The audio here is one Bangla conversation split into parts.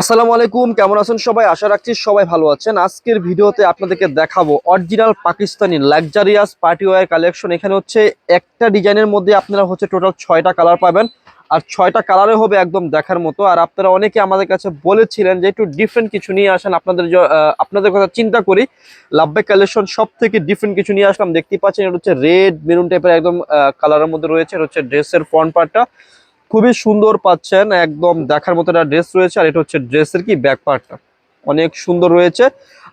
আসসালামু আলাইকুম, কেমন আছেন সবাই? আশা রাখছি সবাই ভালো আছেন। আজকের ভিডিওতে আপনাদেরকে দেখাবো original Pakistani luxurious party wear collection এখানে হচ্ছে একটা ডিজাইনের মধ্যে আপনারা হচ্ছে টোটাল ছয়টা কালার পাবেন। আর ছয়টা কালারে হবে একদম দেখার মতো। আর আপনারা অনেকে আমাদের কাছে বলেছিলেন যে একটু ডিফারেন্ট কিছু নিয়ে আসেন। আপনাদের আপনাদের কথা চিন্তা করি। লাভবে কালেকশন সব থেকে ডিফারেন্ট কিছু নিয়ে আসলাম। দেখতে পাচ্ছেন, এটা হচ্ছে রেড মেরুন টাইপের একদম কালারের মধ্যে রয়েছে। এটা হচ্ছে ড্রেসের ফ্রন্ট পার্টটা খুবই সুন্দর পাচ্ছেন, একদম দেখার মতো একটা ড্রেস রয়েছে, আর এটা হচ্ছে ড্রেসের কি ব্যাক পার্টটা অনেক সুন্দর রয়েছে।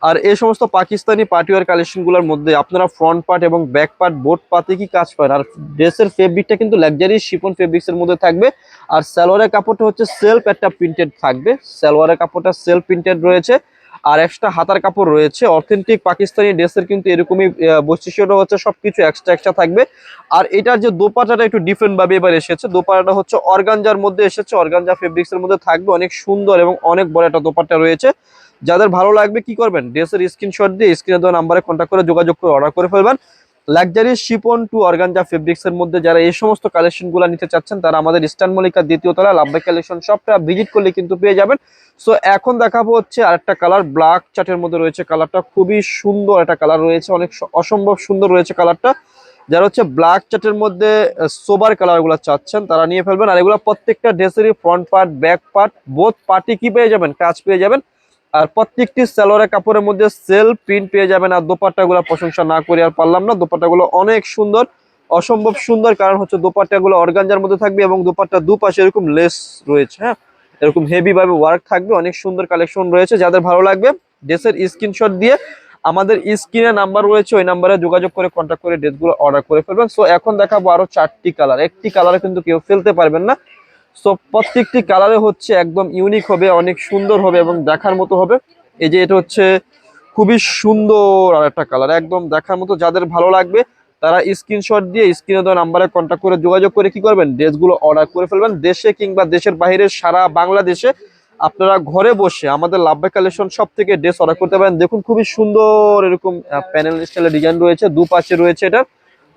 আর এই সমস্ত পাকিস্তানি পার্টিওয়ার কালেকশনগুলোর মধ্যে আপনারা ফ্রন্ট পার্ট এবং ব্যাক পার্ট বোট পাতে কি কাজ পান আর ড্রেসের ফেব্রিকটা কিন্তু লাক্সারি শিপন ফেব্রিক্সের মধ্যে থাকবে। আর সালোয়ারের কাপড়টা হচ্ছে সেলফ একটা প্রিন্টেড থাকবে। সালোয়ারের কাপড়টা সেলফ প্রিন্টেড রয়েছে। আর এক্সট্রা হাতার কাপড় রয়েছে অথেন্টিক পাকিস্তানি ড্রেসের কিন্তু এরকমই বৈশিষ্ট্যটা হচ্ছে সবকিছু এক্সট্রা এক্সট্রা থাকবে। আর এটার যে দোপাটাটা একটু ডিফারেন্ট ভাবে এবার এসেছে দোপাটা হচ্ছে অর্গানজার মধ্যে এসেছে, অর্গানজা ফেব্রিক্সের মধ্যে থাকবে, অনেক সুন্দর এবং অনেক বড় একটা দোপাটা রয়েছে। যাদের ভালো লাগবে কি করবেন? ড্রেসের স্ক্রিনশট দিয়ে স্ক্রিনে দেওয়া নাম্বারে কন্ট্যাক্ট করে যোগাযোগ করে অর্ডার করে ফেলবেন। Luxury chiffon to organza fabrics এর মধ্যে যারা এই সমস্ত কালেকশনগুলো নিতে চাচ্ছেন, তারা আমাদের ইস্টার্ন মল্লিকার দ্বিতীয় তলা লাভবাই কালেকশন শপটা ভিজিট করলে কিন্তু পেয়ে যাবেন। সো এখন দেখাবো হচ্ছে আরেকটা কালার ব্ল্যাক চার্টের মধ্যে রয়েছে কালারটা খুবই সুন্দর একটা কালার রয়েছে, অনেক অসম্ভব সুন্দর রয়েছে কালারটা যারা হচ্ছে ব্ল্যাক চার্টের মধ্যে সোবার কালারগুলো চাচ্ছেন, তারা নিয়ে ফেলবেন। আর এগুলো প্রত্যেকটা ড্রেসেরই front part back part both party কি পেয়ে যাবেন? কাজ পেয়ে যাবেন। আর প্রত্যেকটি সালোয়ারের কাপড়ের মধ্যে সেল প্রিন্ট পেয়ে যাবেন আর দোপাট্টা গুলো প্রশংসা না করে আর পারলাম না। দোপাট্টা গুলো অনেক সুন্দর, অসম্ভব সুন্দর, কারণ হচ্ছে দোপাট্টা গুলো অর্গানজার মধ্যে থাকবে এবং দোপাট্টা দুপাশে এরকম লেস রয়েছে হ্যাঁ? এরকম হেভি ভাবে ওয়ার্ক থাকবে, অনেক সুন্দর কালেকশন রয়েছে। যাদের ভালো লাগবে ড্রেসের স্ক্রিনশট দিয়ে আমাদের স্ক্রিনে নাম্বার রয়েছে, ওই নাম্বারে যোগাযোগ করে কন্ট্যাক্ট করে ড্রেসগুলো অর্ডার করে ফেলবেন। সো এখন দেখাবো আরও চারটি কালার একটি কালারে কিন্তু কেউ ফেলতে পারবেন না। সো প্রত্যেকটি কালারে হচ্ছে একদম ইউনিক হবে, অনেক সুন্দর হবে এবং দেখার মতো হবে। এই যে এটা হচ্ছে খুবই সুন্দর আর একটা কালার একদম দেখার মতো। যাদের ভালো লাগবে, তারা স্ক্রিনশট দিয়ে স্ক্রিনে দেওয়া নাম্বারে কন্ট্যাক্ট করে যোগাযোগ করে কি করবেন? ড্রেসগুলো অর্ডার করে ফেলবেন। দেশে কিংবা দেশের বাইরে, সারা বাংলাদেশে আপনারা ঘরে বসে আমাদের লাভবাই কালেকশন সব থেকে ড্রেস অর্ডার করতে পারেন। দেখুন, খুবই সুন্দর এরকম প্যানেল স্টাইলের ডিজাইন রয়েছে, দুপাশে রয়েছে এটা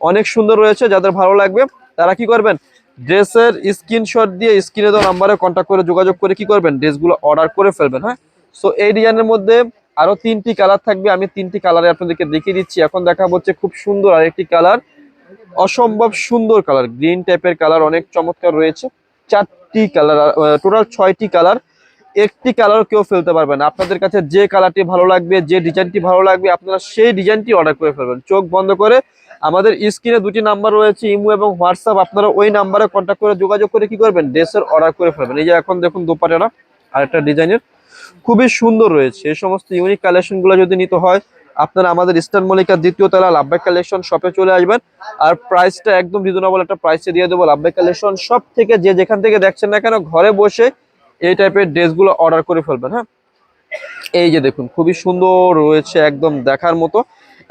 অনেক সুন্দর রয়েছে, যাদের ভালো লাগবে, তারা কি করবেন? ড্রেসের স্ক্রিনশট দিয়ে স্ক্রিনে দেওয়া নাম্বারে কন্ট্যাক্ট করে যোগাযোগ করে কি করবেন? ড্রেসগুলো অর্ডার করে ফেলবেন হ্যাঁ? সো এই ডিজাইনের মধ্যে আরও তিনটি কালার থাকবে। আমি তিনটি কালারে আপনাদেরকে দেখিয়ে দিচ্ছি। এখন দেখা হচ্ছে খুব সুন্দর আরেকটি কালার অসম্ভব সুন্দর কালার গ্রিন টাইপের কালার অনেক চমৎকার রয়েছে। চারটি কালার টোটাল ছয়টি কালার একটি কালার কেউ ফেলতে পারবেন। আপনাদের কাছে যে কালারটি ভালো লাগবে, যে ডিজাইনটি ভালো লাগবে, আপনারা সেই ডিজাইনটি অর্ডার করে ফেলবেন। চোখ বন্ধ করে আমাদের স্ক্রিনে দুটি নাম্বার রয়েছে, ইমো এবং হোয়াটসঅ্যাপ। আপনারা ওই নাম্বারে কন্ট্যাক্ট করে যোগাযোগ করে কি করবেন? ড্রেসের অর্ডার করে ফেলবেন। এই যে এখন দেখুন দোপাটাটা আরেকটা ডিজাইনের। খুবই সুন্দর রয়েছে। এই সমস্ত ইউনিক কালেকশনগুলো যদি নিতে হয়, আপনারা আমাদের ইস্টার্ন মল্লিকার দ্বিতীয় তলা লাভবাই কালেকশন শপে চলে আসবেন। আর প্রাইসটা একদম রিজনেবল একটা প্রাইসে দিয়ে দেবো লাভবাই কালেকশন সব থেকে। যে যেখান থেকে দেখছেন না কেন, ঘরে বসে এই টাইপের ড্রেসগুলো অর্ডার করে ফেলবেন হ্যাঁ? এই যে দেখুন, খুবই সুন্দর রয়েছে একদম দেখার মতো।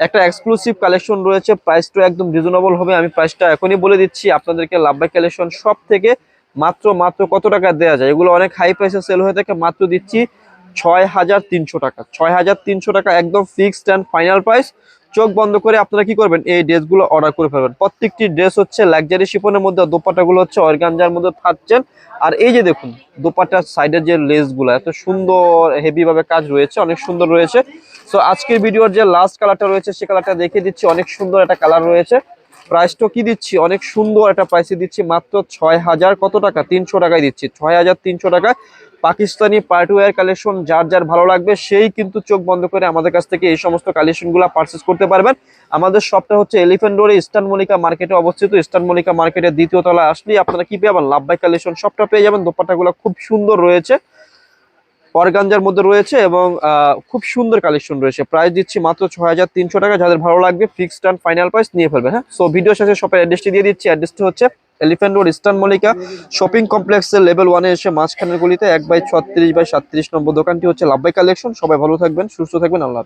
একটা এক্সক্লুসিভ কালেকশন রয়েছে প্রাইসটা একদম রিজনেবল হবে, আমি প্রাইসটা এখনই বলে দিচ্ছি, আপনাদেরকে লাভবাই কালেকশন সব থেকে মাত্র মাত্র কত টাকা দেওয়া যায়? এগুলো অনেক হাই প্রাইসে সেল হয়ে থাকে, মাত্র দিচ্ছি ছয় হাজার তিনশো টাকা। ছয় হাজার তিনশো টাকা একদম ফিক্সড অ্যান্ড ফাইনাল প্রাইস চোখ বন্ধ করে আপনারা কি করবেন? এই ড্রেসগুলো অর্ডার করে ফেলবেন। প্রত্যেকটি ড্রেস হচ্ছে লাক্সারি শিপনের মধ্যে দোপাটাগুলো হচ্ছে অর্গানজার মধ্যে থাকছেন। আর এই যে দেখুন দোপাটার সাইডের যে লেসগুলো এত সুন্দর হেভি ভাবে কাজ রয়েছে, অনেক সুন্দর রয়েছে। সো আজকের ভিডিওর যে লাস্ট কালারটা রয়েছে, সে কালারটা দেখিয়ে দিচ্ছি। অনেক সুন্দর একটা কালার রয়েছে। প্রাইসটা কি দিচ্ছি? অনেক সুন্দর একটা প্রাইসে দিচ্ছি। মাত্র ছয় হাজার কত টাকা? তিনশো টাকায় দিচ্ছি। ছয় হাজার তিনশো টাকা। পাকিস্তানি পার্টওয়্যার কালেকশন যার যার ভালো লাগবে, সেই কিন্তু চোখ বন্ধ করে আমাদের কাছ থেকে এই সমস্ত কালেকশনগুলো পারচেস করতে পারবেন। আমাদের শপটা হচ্ছে এলিফেন্ট রোডে ইস্টার্ন মলিকা মার্কেটে অবস্থিত। ইস্টার্ন মলিকা মার্কেটের দ্বিতীয় তলায় আসলেই আপনারা কি পেয়ে যাবেন? লাভবাই কালেকশন সবটা পেয়ে যাবেন। দোপাট্টাগুলো খুব সুন্দর রয়েছে। অর্গানজার মধ্যে রয়েছে এবং খুব সুন্দর কালেকশন রয়েছে। প্রাইস দিচ্ছি মাত্র ছ হাজার তিনশো টাকা। যাদের ভালো লাগবে ফিক্সড অ্যান্ড ফাইনাল প্রাইস নিয়ে ফেলবে হ্যাঁ? সো ভিডিও শেষে শপের অ্যাড্রেসটি দিয়ে দিচ্ছি। অ্যাড্রেসটি হচ্ছে Elephant Road Eastern Mollika shopping কমপ্লেক্সের লেভেল ওয়ানে এসে মাঝখানের গুলিতে এক বাই ছত্রিশ বাই সাতত্রিশ নম্বর দোকানটি হচ্ছে লাভবাই কালেকশন সবাই ভালো থাকবেন, সুস্থ থাকবেন। আল্লাহ।